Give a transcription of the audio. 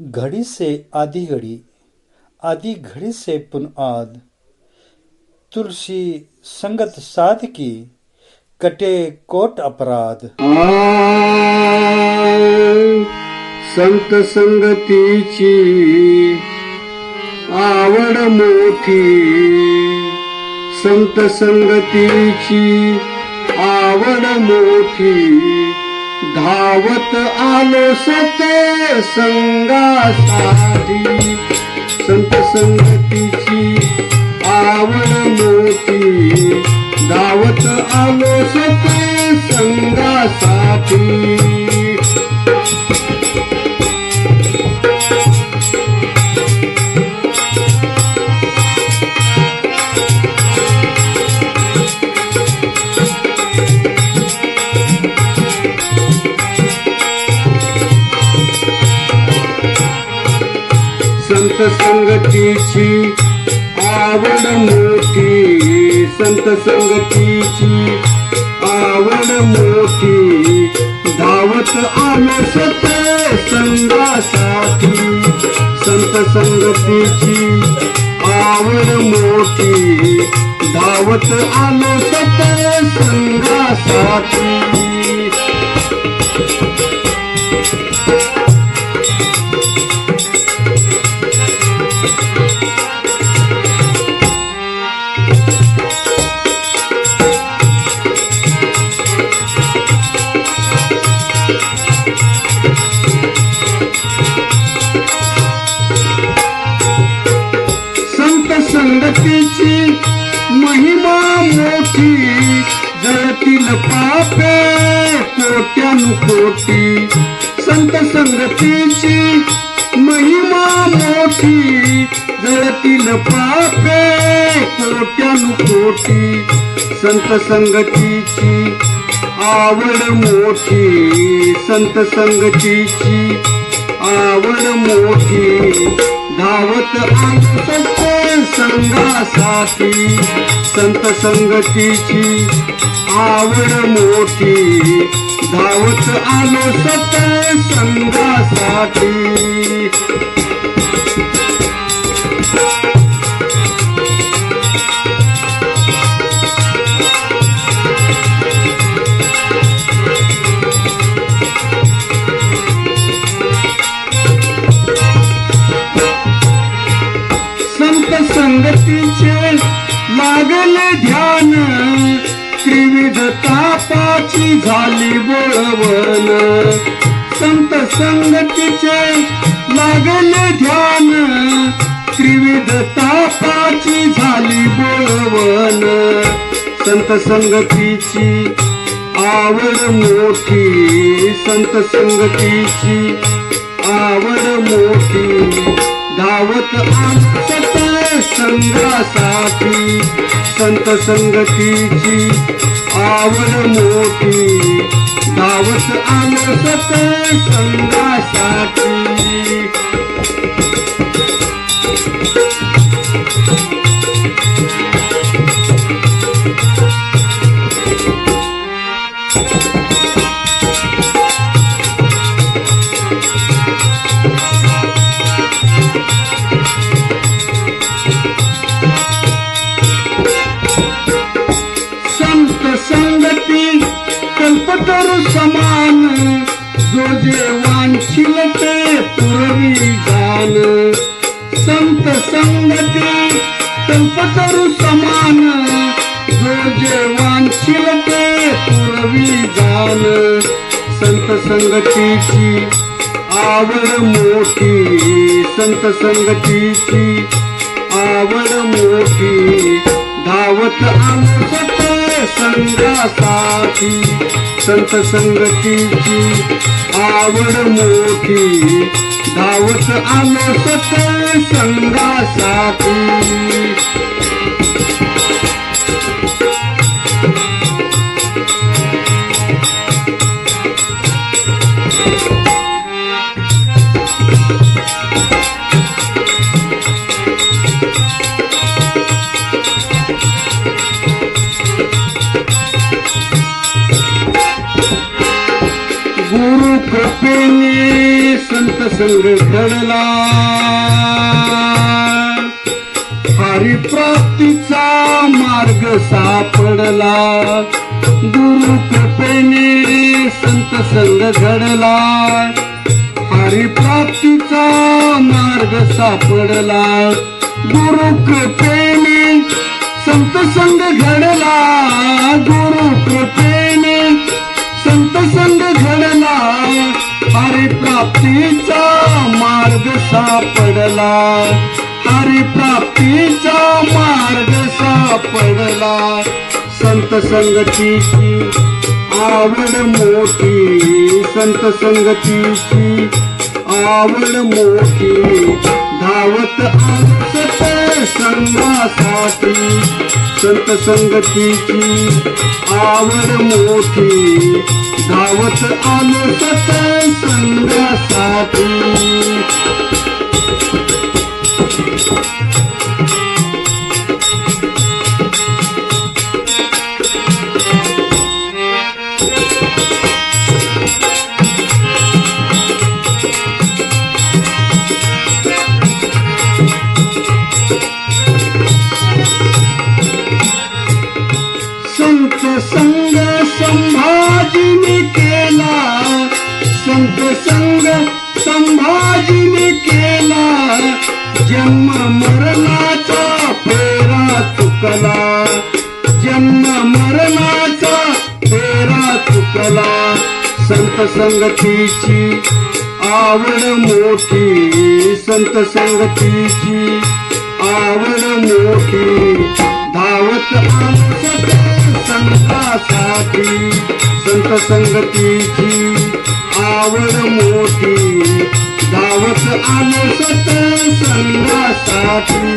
घड़ी से आधी घड़ी आधी घड़ी से पुनआद तुलसी संगत साध की कटे कोट अपराध। संत संगतीची आवड मोठी। संत संगतीची आवड मोठी। धावत आलो सते संगासाठी संत संगतीची आवड मोठी. धावत आलो सते संगासाठी संत संगतीची आवड मोठी संत संगतीची आवड मोठी धावत आलो सत संगासाठी संत संगतीची आवड मोठी धावत आलो सत संगासाठी महिमा मोठी जळतील पापे कोट्यानुकोटी संत संगतीची महिमा मोठी जळतील पापे कोट्यानुकोटी संत संगतीची आवड मोठी संत संगतीची आवड मोठी. धावत आसत संगासाठी संत संगतीची आवड मोठी. धावत आलो सत संगासाठी संगतीचे लागले ध्यान. त्रिविध तापाची झाली बोळवण. संत संगतीचे लागले ध्यान. त्रिविध तापाची झाली बोळवण. संत संगतीची आवड मोठी. संत संगतीची आवड मोठी. धावत आमच्यात संघासाठी संत संगतीची आवड मोठी. धावत आमच्यात संघासाठी जो ते पुरवी संत संगती समान. जो जे ते पुरवी जान. संत संगतीची आवड मोठी. संत संगतीची आवड मोठी. धावत आमसत संगासाठी संत संगतीची आवड मोठी. धावत आमसत संगासाठी गुरु कृपेने घडला हरिप्राप्तीचा मार्ग सापडला. गुरु कृपेने संत संग घडला. हरिप्राप्तीचा मार्ग सापडला. गुरु कृपेने संत संग घडला. सापडला. हरिप्राप्तीचा मार्ग सापडला. संत संगतीची आवड मोठी. संत संगतीची आवड मोठी. धावत आसत संघासाठी. संत संगतीची आवड मोठी. धावत आलो सत संघासाठी. प्रसंग संभाजीने केला. जन्म मरणाचा फेरा चुकला. जन्म मरणाचा फेरा चुकला. संत संगतीची आवड मोठी. संत संगतीची आवड मोठी. धावत आमच्या संतासाठी. संत संगतीची आवड मोठी. धावत आलो सत संघासाठी.